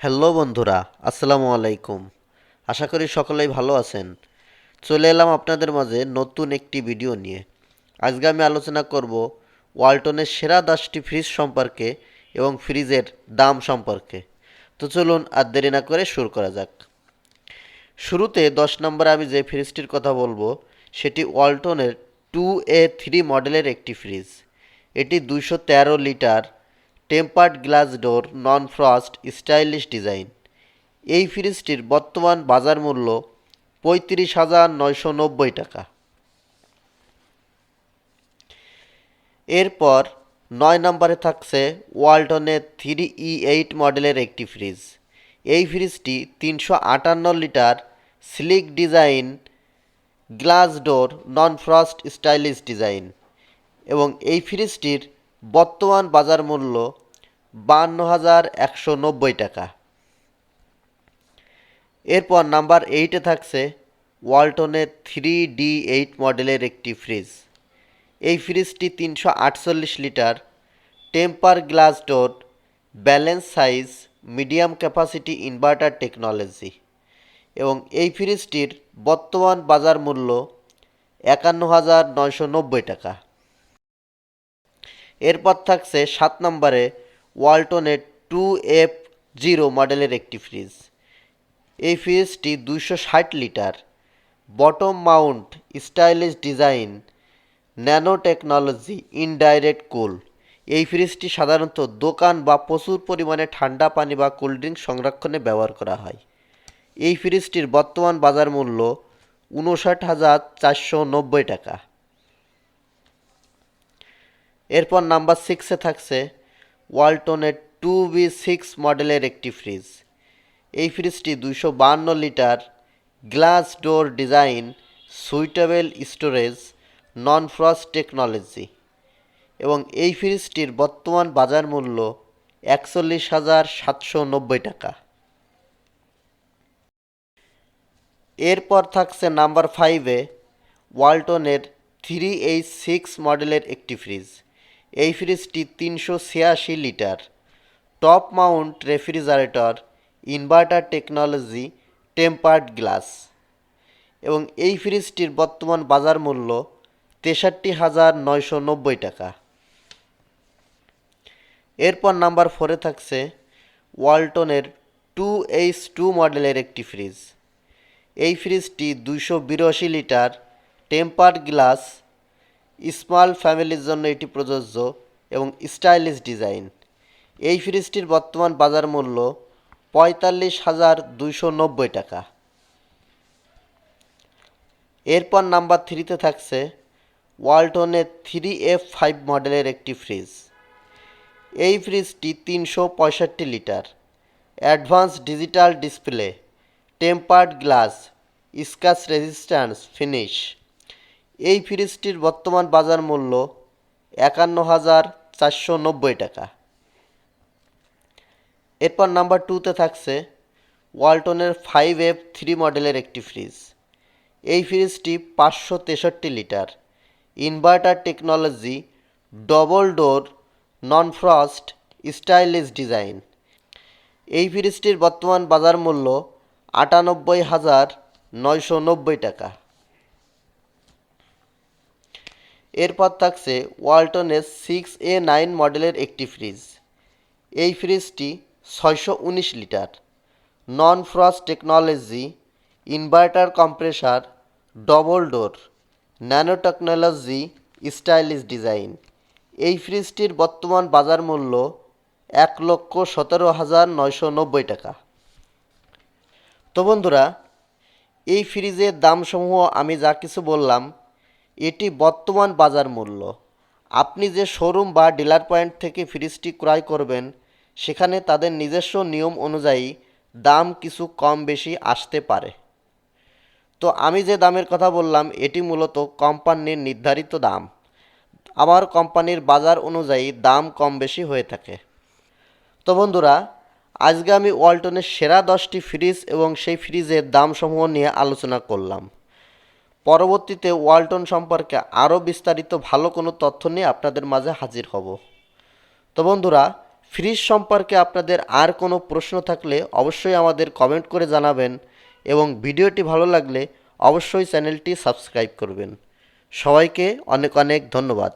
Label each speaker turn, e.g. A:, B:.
A: Hello বন্ধুরা, আসসালামু আলাইকুম। আশা করি সকলেই ভালো আছেন। চলে এলাম আপনাদের মাঝে নতুন একটি ভিডিও নিয়ে। আজকে আমি আলোচনা করব ওয়ালটনের সেরা দশটি ফ্রিজ সম্পর্কে এবং ফ্রিজের দাম সম্পর্কে। তো চলুন আর দেরি না করে শুরু করা যাক। শুরুতে দশ নম্বরে আমি যে ফ্রিজটির কথা বলব, সেটি ওয়ালটনের টু এ থ্রি মডেলের একটি ফ্রিজ। এটি দুইশো তেরো litre tempered glass door non frost stylish design. এই ফ্রিজটির বর্তমান বাজার মূল্য পঁয়ত্রিশ হাজার নয়শো নব্বই টাকা। এরপর নয় নম্বরে থাকছে ওয়ালটনের থ্রি ই এইট মডেলের একটি ফ্রিজ। এই ফ্রিজটি তিনশো আটান্ন litre, sleek design, glass door non frost stylish design. এবং এই ফ্রিজটির বর্তমান বাজার মূল্য বান্ন হাজার একশো নব্বই টাকা। এরপর নাম্বার এইটে থাকছে ওয়ালটনের থ্রি ডি এইট মডেলের একটি ফ্রিজ এই ফ্রিজটি তিনশো আটচল্লিশ litre temper glass door balance size medium capacity inverter technology এবং এই ফ্রিজটির বর্তমান বাজার মূল্য একান্ন হাজার নয়শো নব্বই টাকা। এরপর থাকছে সাত নম্বরে ওয়ালটনের টু এফ জিরো মডেলের একটি ফ্রিজ। এই ফ্রিজটি দুইশো ষাট litre. Bottom mount stylish design, nano technology, indirect cool. এই ফ্রিজটি সাধারণত দোকান বা প্রচুর পরিমাণে ঠান্ডা পানি বা কোল্ড ড্রিঙ্ক সংরক্ষণে ব্যবহার করা হয়। এই ফ্রিজটির বর্তমান বাজার মূল্য উনষাট হাজার চারশো নব্বই টাকা। এরপর নাম্বার সিক্সে থাকছে ওয়ালটনের টু বি সিক্স মডেলের একটি ফ্রিজ এই ফ্রিজটি দুইশো বান্ন litre glass door design suitable storage non frost technology এবং এই ফ্রিজটির বর্তমান বাজার মূল্য একচল্লিশ হাজার সাতশো নব্বই টাকা। এরপর থাকছে নাম্বার ফাইভে ওয়ালটনের থ্রি এইচ সিক্স মডেলের একটি ফ্রিজ এই ফ্রিজটি তিনশো ছিয়াশি litre. Top mount refrigerator, inverter technology, tempered glass. এবং এই ফ্রিজটির বর্তমান বাজার মূল্য তেষট্টি হাজার নয়শো নব্বই টাকা। এরপর নাম্বার ফোরে থাকছে ওয়ালটনের টু এইচ টু মডেলের একটি ফ্রিজ। এই ফ্রিজটি দুইশো বিরাশি লিটার, টেম্পার্ড গ্লাস স্মল ফ্যামিলির জন্য এটি প্রযোজ্য এবং স্টাইলিশ ডিজাইন। এই ফ্রিজটির বর্তমান বাজার মূল্য পঁয়তাল্লিশ হাজার দুইশো নব্বই টাকা। এরপর নাম্বার থ্রিতে থাকছে ওয়ালটনের থ্রি এফ ফাইভ মডেলের একটি ফ্রিজ। এই ফ্রিজটি তিনশো পঁয়ষট্টি litre advance digital display, tempered glass scratch resistance, finish এই ফ্রিজটির বর্তমান বাজার মূল্য একান্ন হাজার চারশো নব্বই টাকা। এরপর নাম্বার টুতে থাকছে ওয়ালটনের ফাইভ এফ থ্রি মডেলের একটি ফ্রিজ। এই ফ্রিজটি পাঁচশো তেষট্টি litre. Inverter technology double door non frost stylish design এই ফ্রিজটির বর্তমান বাজার মূল্য আটানব্বই হাজার নয়শো নব্বই টাকা। এরপর থাকছে ওয়ালটনের সিক্স এ নাইন মডেলের একটি ফ্রিজ এই ফ্রিজটি ছয়শো উনিশ litre. Non frost technology inverter compressor double door nano technology stylish design এই ফ্রিজটির বর্তমান বাজার মূল্য এক লক্ষ সতেরো হাজার নয়শো নব্বই টাকা। তো বন্ধুরা, এই ফ্রিজের দামসমূহ আমি যা কিছু বললাম এটি বর্তমান বাজার মূল্য। আপনি যে শোরুম বা ডিলার পয়েন্ট থেকে ফ্রিজটি ক্রয় করবেন, সেখানে তাদের নিজস্ব নিয়ম অনুযায়ী দাম কিছু কম বেশি আসতে পারে। তো আমি যে দামের কথা বললাম, এটি মূলত কোম্পানির নির্ধারিত দাম। আমার কোম্পানির বাজার অনুযায়ী দাম কম বেশি হয়ে থাকে। তো বন্ধুরা, আজকে আমি ওয়ালটনের সেরা দশটি ফ্রিজ এবং সেই ফ্রিজের দামসমূহ নিয়ে আলোচনা করলাম। পরবর্তীতে ওয়ালটন সম্পর্কে আরও বিস্তারিত ভালো কোনো তথ্য নিয়ে আপনাদের মাঝে হাজির হব। তো বন্ধুরা, ফ্রিজ সম্পর্কে আপনাদের আর কোনো প্রশ্ন থাকলে অবশ্যই আমাদের কমেন্ট করে জানাবেন এবং ভিডিওটি ভালো লাগলে অবশ্যই চ্যানেলটি সাবস্ক্রাইব করবেন। সবাইকে অনেক অনেক ধন্যবাদ।